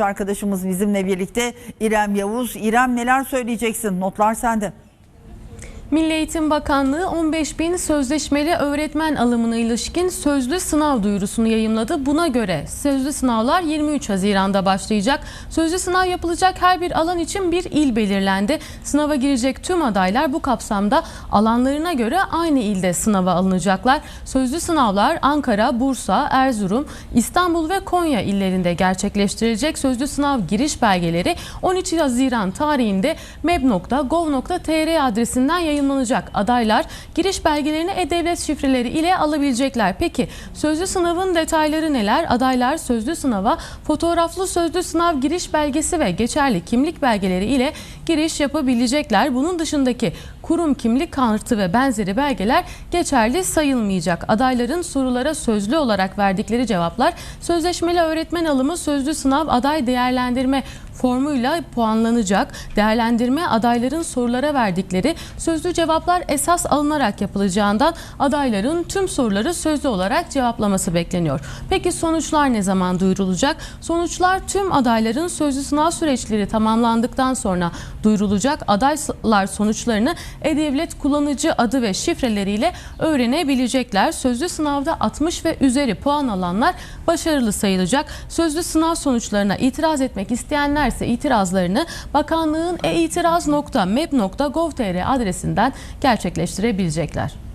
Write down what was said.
Arkadaşımız bizimle birlikte İrem Yavuz. İrem neler söyleyeceksin? Notlar sende. Milli Eğitim Bakanlığı 15 bin sözleşmeli öğretmen alımına ilişkin sözlü sınav duyurusunu yayımladı. Buna göre sözlü sınavlar 23 Haziran'da başlayacak. Sözlü sınav yapılacak her bir alan için bir il belirlendi. Sınava girecek tüm adaylar bu kapsamda alanlarına göre aynı ilde sınava alınacaklar. Sözlü sınavlar Ankara, Bursa, Erzurum, İstanbul ve Konya illerinde gerçekleştirilecek. Sözlü sınav giriş belgeleri 13 Haziran tarihinde meb.gov.tr adresinden yayınlanacak. Adaylar giriş belgelerini e-devlet şifreleri ile alabilecekler. Peki sözlü sınavın detayları neler? Adaylar sözlü sınava fotoğraflı sözlü sınav giriş belgesi ve geçerli kimlik belgeleri ile giriş yapabilecekler. Bunun dışındaki kurum kimlik kartı ve benzeri belgeler geçerli sayılmayacak. Adayların sorulara sözlü olarak verdikleri cevaplar sözleşmeli öğretmen alımı sözlü sınav aday değerlendirme formuyla puanlanacak. Değerlendirme adayların sorulara verdikleri sözlü cevaplar esas alınarak yapılacağından adayların tüm soruları sözlü olarak cevaplaması bekleniyor. Peki sonuçlar ne zaman duyurulacak? Sonuçlar tüm adayların sözlü sınav süreçleri tamamlandıktan sonra duyurulacak. Adaylar sonuçlarını e-devlet kullanıcı adı ve şifreleriyle öğrenebilecekler. Sözlü sınavda 60 ve üzeri puan alanlar başarılı sayılacak. Sözlü sınav sonuçlarına itiraz etmek isteyenler ise itirazlarını bakanlığın e-itiraz.mep.gov.tr adresinden gerçekleştirebilecekler.